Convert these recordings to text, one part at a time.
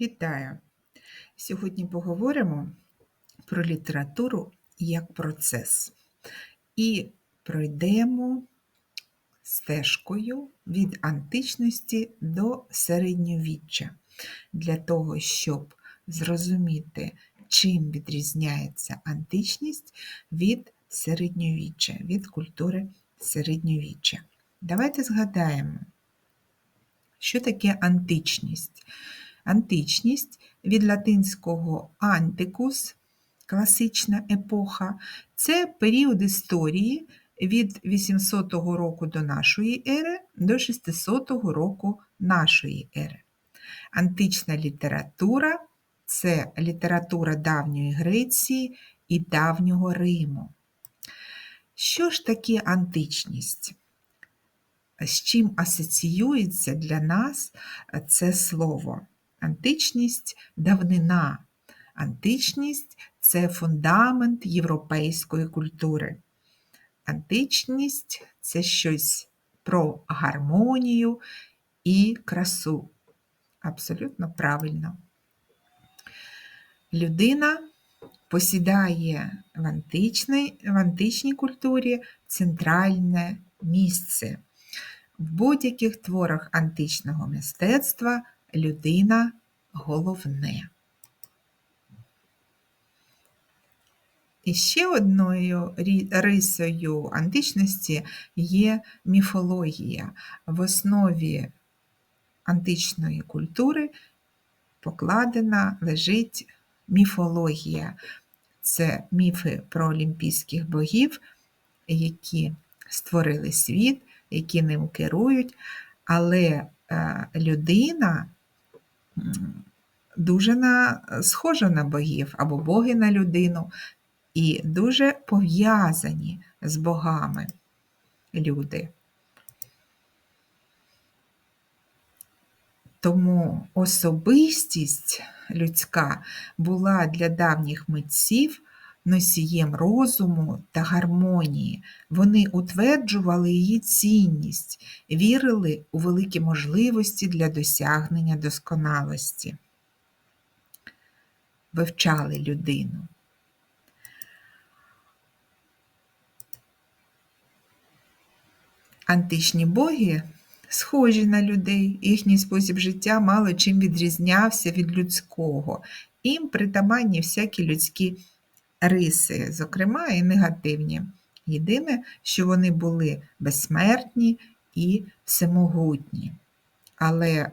Вітаю! Сьогодні поговоримо про літературу як процес і пройдемо стежкою від античності до середньовіччя для того, щоб зрозуміти, чим відрізняється античність від середньовіччя, від культури середньовіччя. Давайте згадаємо, що таке античність. Античність від латинського антикус, класична епоха, це період історії від 800 року до нашої ери до 600 року нашої ери. Антична література це література давньої Греції і давнього Риму. Що ж таке античність? З чим асоціюється для нас це слово? Античність давнина. Античність це фундамент європейської культури. Античність це щось про гармонію і красу. Абсолютно правильно. Людина посідає в античній, в античній культурі центральне місце. В будь-яких творах античного мистецтва людина головне. І ще одною рисою античності є міфологія. В основі античної культури покладена лежить міфологія. Це міфи про олімпійських богів, які створили світ, які ним керують, але е, людина дуже на, схожа на богів або боги на людину, і дуже пов'язані з богами люди. Тому особистість людська була для давніх митців носієм розуму та гармонії. Вони утверджували її цінність, вірили у великі можливості для досягнення досконалості, вивчали людину. Античні боги схожі на людей, їхній спосіб життя мало чим відрізнявся від людського, їм притаманні всякі людські риси, зокрема і негативні. Єдине, що вони були безсмертні і всемогутні. Але е,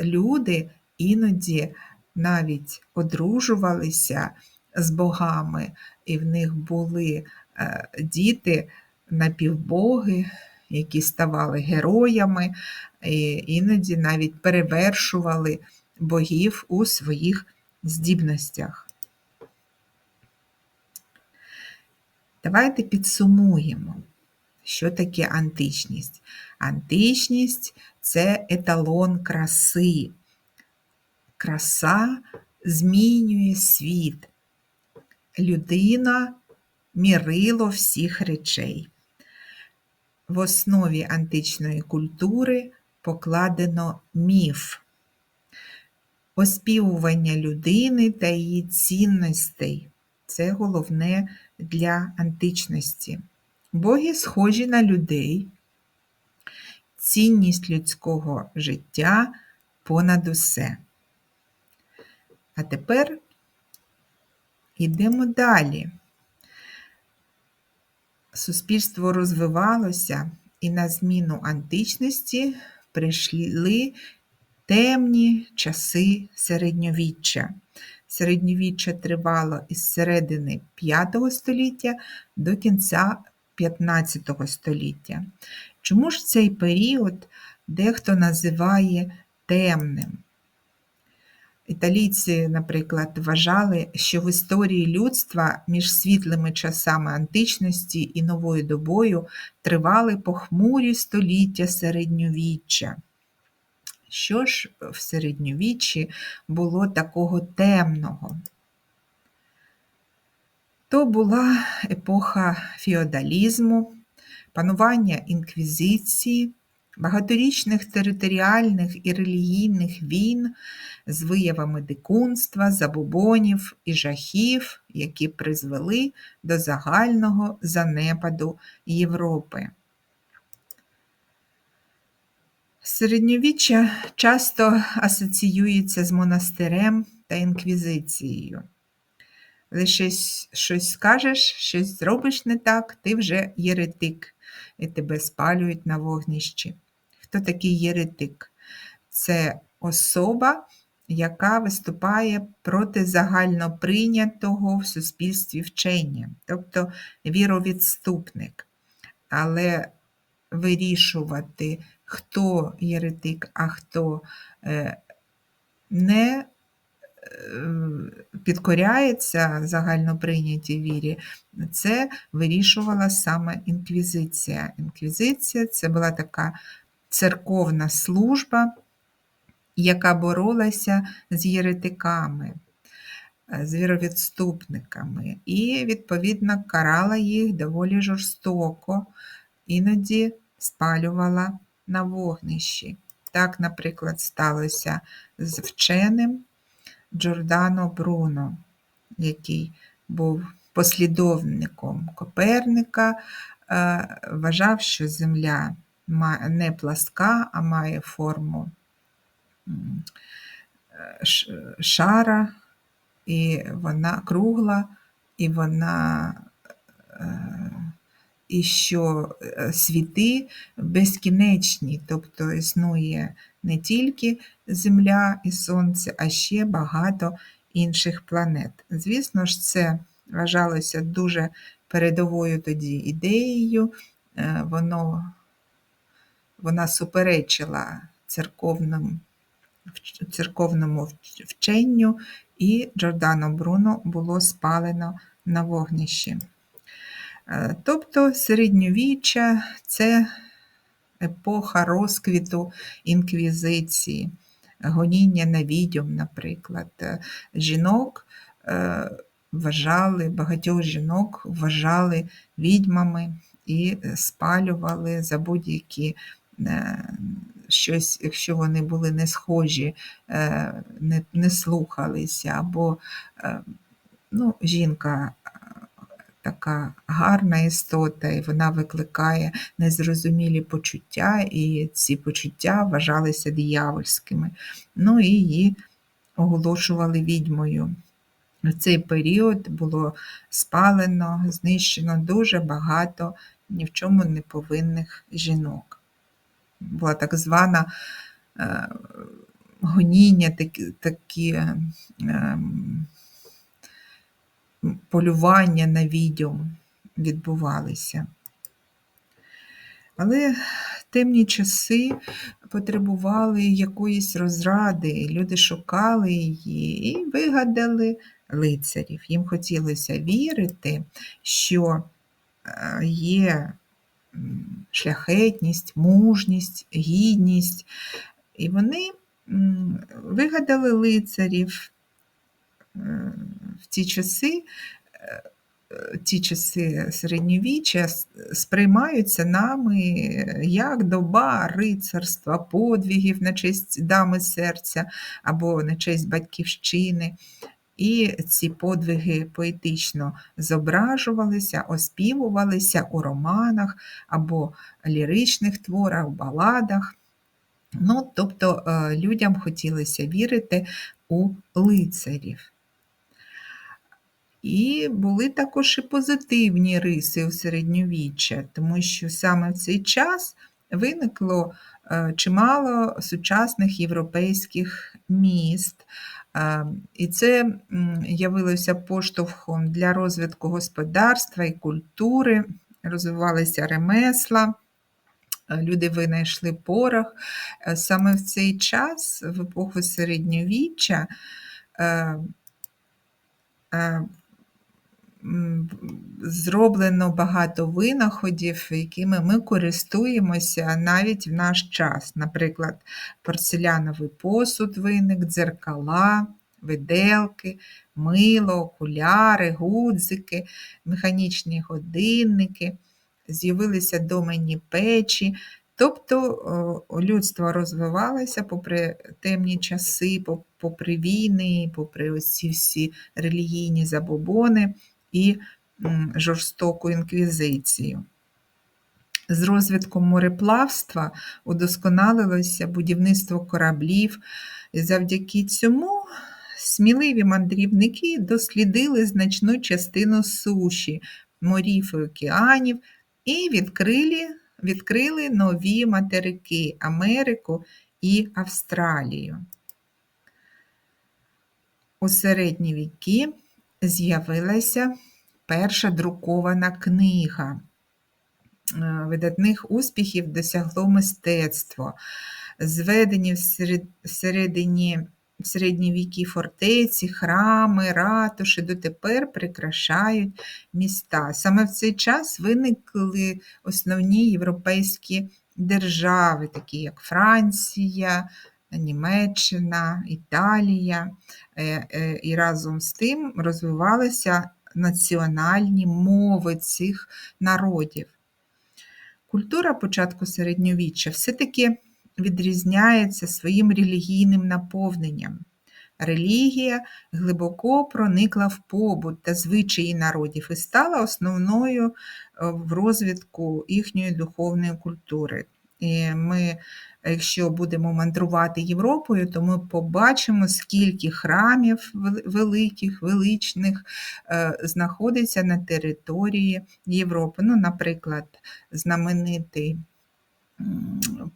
люди іноді навіть одружувалися з богами, і в них були е, діти напівбоги, які ставали героями, і іноді навіть перевершували богів у своїх здібностях. Давайте підсумуємо, що таке античність. Античність це еталон краси. Краса змінює світ. Людина мірило всіх речей. В основі античної культури покладено міф, оспівування людини та її цінностей. Це головне для античності. Боги схожі на людей, цінність людського життя понад усе. А тепер йдемо далі. Суспільство розвивалося, і на зміну античності прийшли темні часи середньовіччя. Середньовіччя тривало із середини V століття до кінця XV століття. Чому ж цей період дехто називає темним? Італійці, наприклад, вважали, що в історії людства між світлими часами античності і новою добою тривали похмурі століття середньовіччя. Що ж в середньовіччі було такого темного? То була епоха феодалізму, панування інквізиції, багаторічних територіальних і релігійних війн з виявами дикунства, забобонів і жахів, які призвели до загального занепаду Європи. Середньовіччя часто асоціюється з монастирем та інквізицією. Лише щось скажеш, щось зробиш не так, ти вже єретик, і тебе спалюють на вогнищі. Хто такий єретик? Це особа, яка виступає проти загальноприйнятого в суспільстві вчення, тобто віровідступник. Але вирішувати, хто єретик, а хто е, не е, підкоряється загальноприйнятій вірі, це вирішувала саме інквізиція. Інквізиція це була така церковна служба, яка боролася з єретиками, з віровідступниками, і, відповідно, карала їх доволі жорстоко, іноді спалювала на вогнищі. Так, наприклад, сталося з вченим Джордано Бруно, який був послідовником Коперника, е, вважав, що Земля не пласка, а має форму шара, і вона кругла, і вона е, і що е, світи безкінечні, тобто існує не тільки Земля і Сонце, а ще багато інших планет. Звісно ж, це вважалося дуже передовою тоді ідеєю, е, воно, вона суперечила церковному, церковному вченню, і Джордано Бруно було спалено на вогнищі. Е, тобто середньовіччя це епоха розквіту інквізиції, гоніння на відьом, наприклад. Е, жінок е, вважали, багатьох жінок вважали відьмами і спалювали за будь-які щось, якщо вони були не схожі, не слухалися, або ну, жінка така гарна істота, і вона викликає незрозумілі почуття, і ці почуття вважалися диявольськими. Ну і її оголошували відьмою. В цей період було спалено, знищено дуже багато ні в чому не повинних жінок. Була так звана е, гоніння, такі, такі е, полювання на відьом відбувалися. Але темні часи потребували якоїсь розради, люди шукали її і вигадали лицарів. Їм хотілося вірити, що е, є шляхетність, мужність, гідність. І вони вигадали лицарів, в ті часи, е, ті часи середньовіччя сприймаються нами як доба рицарства, подвігів на честь дами серця або на честь батьківщини. І ці подвиги поетично зображувалися, оспівувалися у романах або ліричних творах, баладах. Ну, Тобто е, людям хотілося вірити у лицарів. І були також і позитивні риси у середньовіччя, тому що саме в цей час виникло е, чимало сучасних європейських міст. Е, і це явилося поштовхом для розвитку господарства і культури, розвивалися ремесла, е, люди винайшли порох. Саме в цей час, в епоху середньовіччя, зроблено багато винаходів, якими ми користуємося навіть в наш час. Наприклад, порцеляновий посуд виник, дзеркала, виделки, мило, окуляри, гудзики, механічні годинники, з'явилися доменні печі, Тобто людство розвивалося попри темні часи, попри війни, попри ось всі релігійні забобони і жорстоку інквізицію. З розвитком мореплавства удосконалилося будівництво кораблів, завдяки цьому сміливі мандрівники дослідили значну частину суші, морів і океанів і відкрили, відкрили нові материки Америку і Австралію. У середні віки з'явилася перша друкована книга. Е, Видатних успіхів досягло мистецтво. Зведені всередині в середні віки фортеці, храми, ратуші дотепер прикрашають міста. Саме в цей час виникли основні європейські держави, такі як Франція, Німеччина, Італія. Е, е, І разом з тим розвивалися національні мови цих народів. Культура початку середньовіччя все-таки відрізняється своїм релігійним наповненням. Релігія глибоко проникла в побут та звичаї народів і стала основною е, в розвитку їхньої духовної культури. Ми, якщо будемо мандрувати Європою, то ми побачимо, скільки храмів великих, величних е, знаходиться на території Європи. Ну, наприклад, знаменитий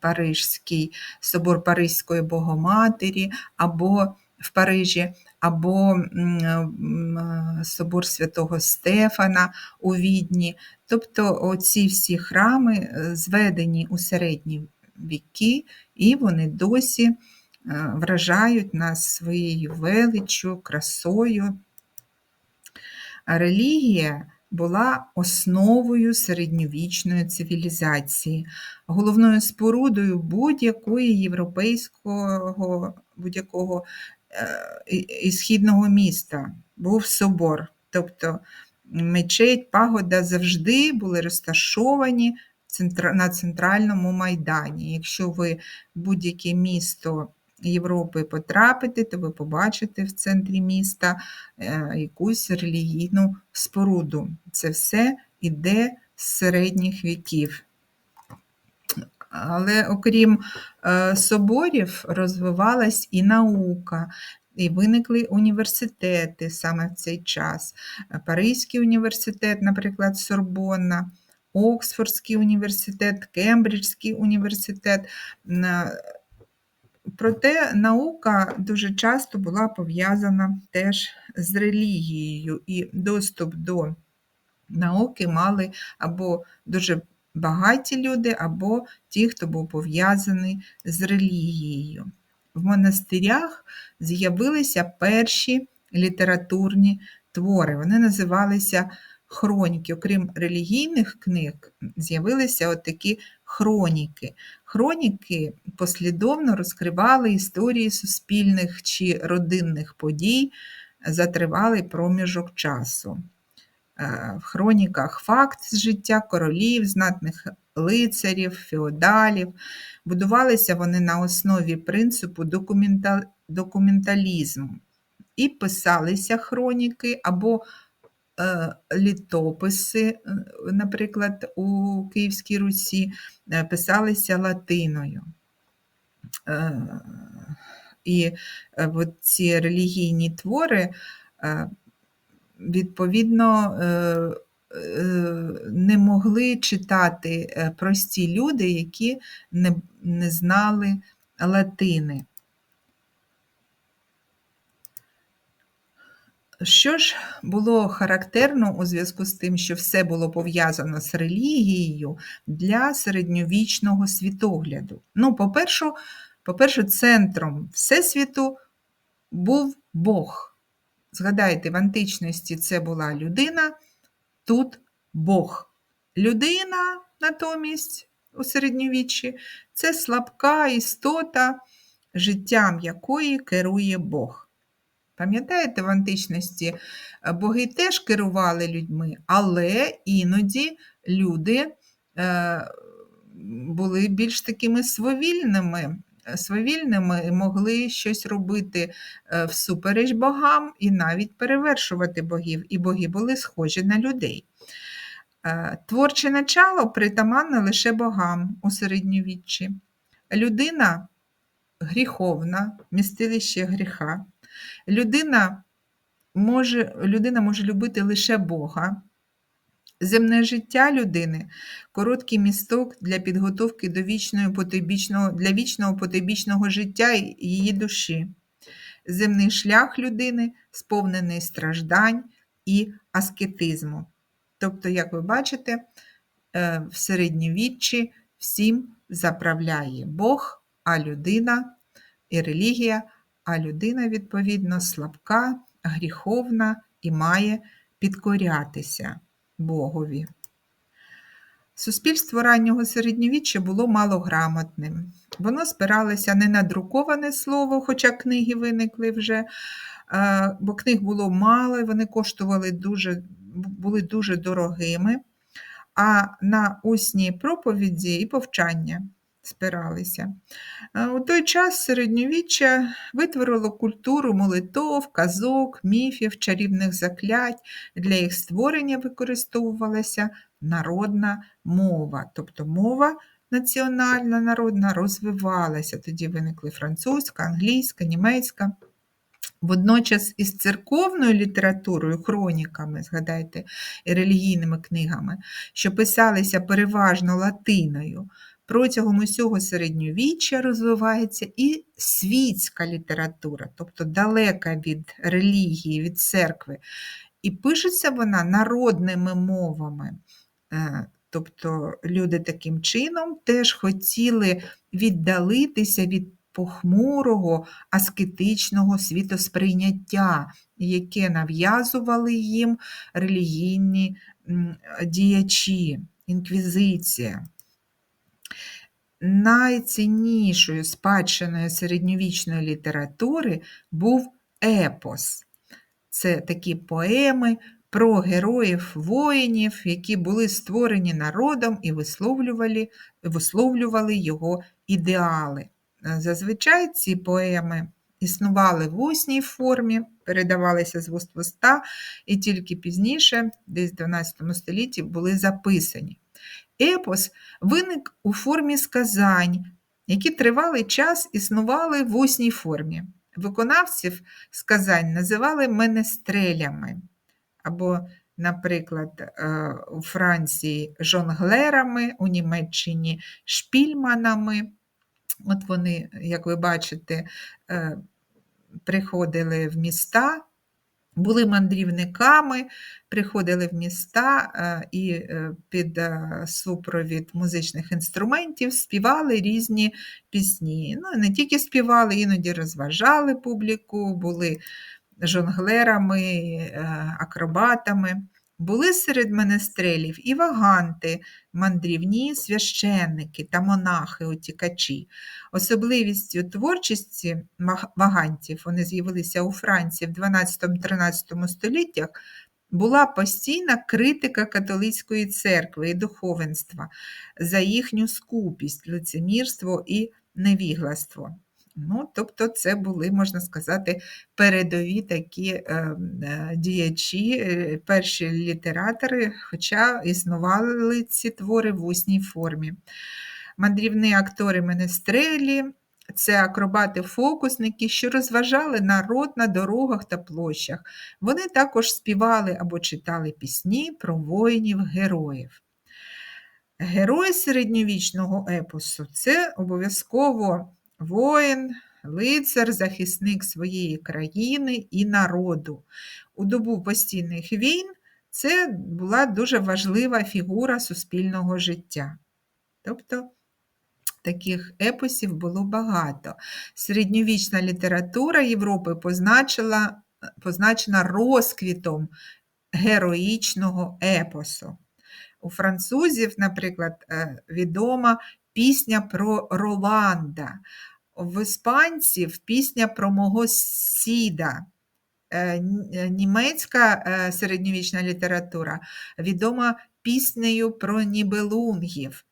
Парижський собор Паризької Богоматері, або в Парижі, або м, м, собор Святого Стефана у Відні. Тобто оці всі храми е, зведені у середні віки, і вони досі е, вражають нас своєю величчю, красою. Релігія була основою середньовічної цивілізації, головною спорудою будь-якої європейського, будь-якого е, і- і східного міста був собор. Тобто мечеть, пагода завжди були розташовані на центральному майдані. Якщо ви будь-яке місто Європи потрапите, то ви побачите в центрі міста е, якусь релігійну споруду. Це все іде з середніх віків. Але окрім е, соборів, розвивалась і наука, і виникли університети саме в цей час. Паризький університет, наприклад, Сорбонна, Оксфордський університет, Кембриджський університет. Е, Проте наука дуже часто була пов'язана теж з релігією, і доступ до науки мали або дуже багаті люди, або ті, хто був пов'язаний з релігією. В монастирях з'явилися перші літературні твори. Вони називалися хроніки. Окрім релігійних книг, з'явилися от такі хроніки. Хроніки послідовно розкривали історії суспільних чи родинних подій за тривалий проміжок часу. Е, В хроніках факт з життя королів, знатних лицарів, феодалів. Будувалися вони на основі принципу документа- документалізму. І писалися хроніки або е, літописи, е, наприклад, у Київській Русі, писалися латиною. І ці релігійні твори, відповідно, е, е, не могли читати е, прості люди, які не, не знали латини. Що ж було характерно у зв'язку з тим, що все було пов'язано з релігією для середньовічного світогляду? Ну, по-перше, по-перше, центром Всесвіту був Бог. Згадайте, в античності це була людина, тут Бог. Людина натомість у середньовіччі це слабка істота, життям якої керує Бог. Пам'ятаєте, в античності е, боги теж керували людьми, але іноді люди е, були більш такими свавільними, е, свавільними могли щось робити е, всупереч богам і навіть перевершувати богів, і боги були схожі на людей. Е, Творче начало притаманне лише богам у середньовіччі. Людина гріховна, містилище гріха. Людина може, людина може любити лише Бога. Земне життя людини короткий місток для підготовки до вічного потойбічного, для вічного потойбічного життя її душі. Земний шлях людини сповнений страждань і аскетизму. Тобто, як ви бачите, е, в середньовіччі всім заправляє Бог, а людина і релігія, а людина, відповідно, слабка, гріховна і має підкорятися Богові. Суспільство раннього середньовіччя було малограмотним. Воно спиралося не на друковане слово, хоча книги виникли вже, е, бо книг було мало, вони коштували дуже, були дуже дорогими, а на усні проповіді і повчання спиралися. У той час середньовіччя витворило культуру молитов, казок, міфів, чарівних заклять. Для їх створення використовувалася народна мова, тобто мова національна народна розвивалася. Тоді виникли французька, англійська, німецька. Водночас із церковною літературою, хроніками, згадайте, і релігійними книгами, що писалися переважно латиною, протягом усього середньовіччя розвивається і світська література, тобто далека від релігії, від церкви. І пишеться вона народними мовами. Е, Тобто люди таким чином теж хотіли віддалитися від похмурого аскетичного світосприйняття, яке нав'язували їм релігійні діячі, інквізиція. Найціннішою спадщиною середньовічної літератури був епос. Це такі поеми про героїв воїнів, які були створені народом і висловлювали, висловлювали його ідеали. Зазвичай ці поеми існували в усній формі, передавалися з вуст в уста, і тільки пізніше, десь в 12 столітті, були записані. Епос виник у формі сказань, які тривалий час існували в усній формі. Виконавців сказань називали менестрелями, або, наприклад, е, у Франції жонглерами, у Німеччині шпільманами. От вони, як ви бачите, е, приходили в міста, були мандрівниками, приходили в міста е, і е, під е, супровід музичних інструментів співали різні пісні. Ну, не тільки співали, іноді розважали публіку, були жонглерами, акробатами. Були серед менестрелів і ваганти, мандрівні священники та монахи, утікачі. Особливістю творчості вагантів, вони з'явилися у Франції в 12-13 століттях, була постійна критика католицької церкви і духовенства за їхню скупість, лицемірство і невігластво. Ну, Тобто це були, можна сказати, передові такі е, е, діячі, е, перші літератори, хоча існували ці твори в усній формі. Мандрівні актори Менестрелі, це акробати-фокусники, що розважали народ на дорогах та площах. Вони також співали або читали пісні про воїнів-героїв. Герой середньовічного епосу це обов'язково воїн, лицар, захисник своєї країни і народу. У добу постійних війн це була дуже важлива фігура суспільного життя. Тобто таких епосів було багато. Середньовічна література Європи позначила, позначена розквітом героїчного епосу. У французів, наприклад, е, відома пісня про Роланда, в іспанців пісня про мого сіда. Е, е, німецька середньовічна література відома піснею про нібелунгів,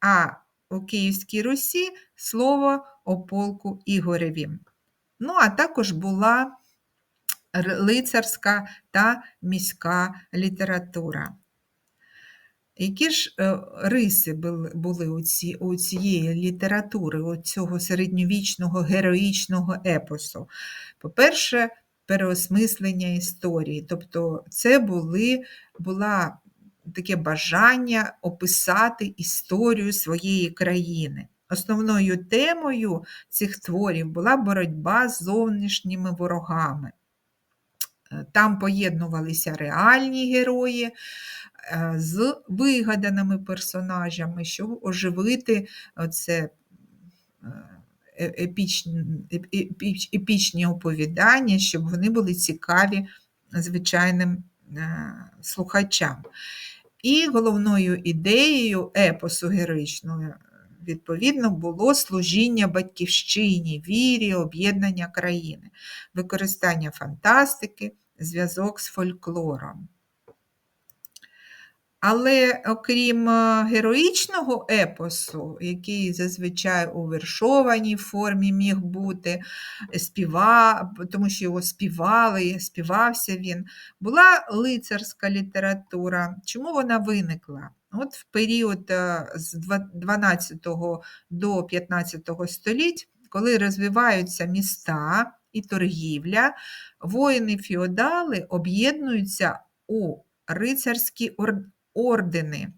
а у Київській Русі слово о полку Ігореві. Ну, а також була лицарська та міська література. Які ж е, риси були у, ці, у цієї літератури, у цього середньовічного героїчного епосу? По-перше, переосмислення історії. Тобто, це були, була таке бажання описати історію своєї країни. Основною темою цих творів була боротьба з зовнішніми ворогами. Е, там поєднувалися реальні герої з вигаданими персонажами, щоб оживити це е, епічні, епічні оповідання, щоб вони були цікаві звичайним слухачам. І головною ідеєю епосу героїчного, відповідно, було служіння батьківщині, вірі, об'єднання країни, використання фантастики, зв'язок з фольклором. Але окрім е, героїчного епосу, який зазвичай у вершованій формі міг бути, співа, тому що його співали, співався він, була лицарська література. Чому вона виникла? От В період е, з 12 до 15 століть, коли розвиваються міста і торгівля, воїни-феодали об'єднуються у рицарські ордени.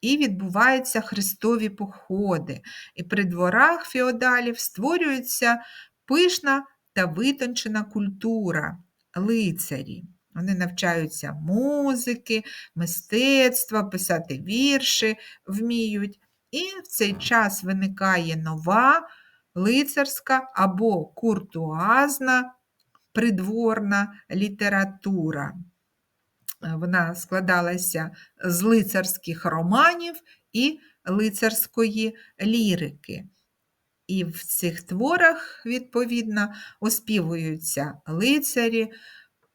І відбуваються хрестові походи. І при дворах феодалів створюється пишна та витончена культура лицарі. Вони навчаються музики, мистецтва, писати вірші вміють. І в цей час виникає нова лицарська або куртуазна придворна література. Е, вона складалася з лицарських романів і лицарської лірики. І в цих творах, відповідно, оспівуються лицарі,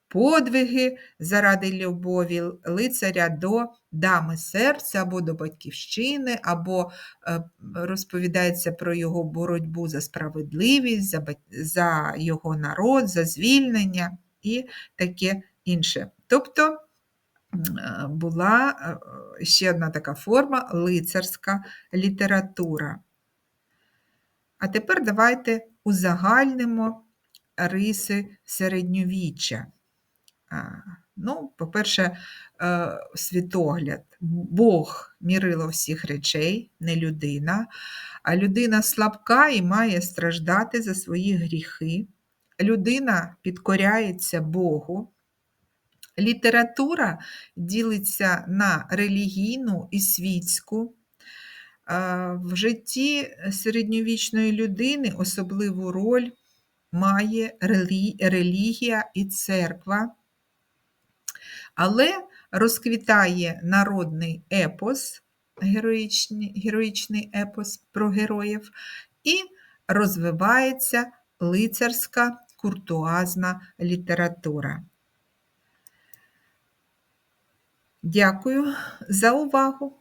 подвиги заради любові лицаря до дами серця або до батьківщини, або е, розповідається про його боротьбу за справедливість, за, його народ, за звільнення і таке інше. Тобто була е, ще одна така форма лицарська література. А тепер давайте узагальнимо риси середньовіччя. Ну, По-перше, е, світогляд. Бог мірило всіх речей, не людина, а людина слабка і має страждати за свої гріхи. Людина підкоряється Богу. Література ділиться на релігійну і світську. В житті середньовічної людини особливу роль має релігія і церква, але розквітає народний епос, героїчний, героїчний епос про героїв, і розвивається лицарська куртуазна література. Дякую за увагу!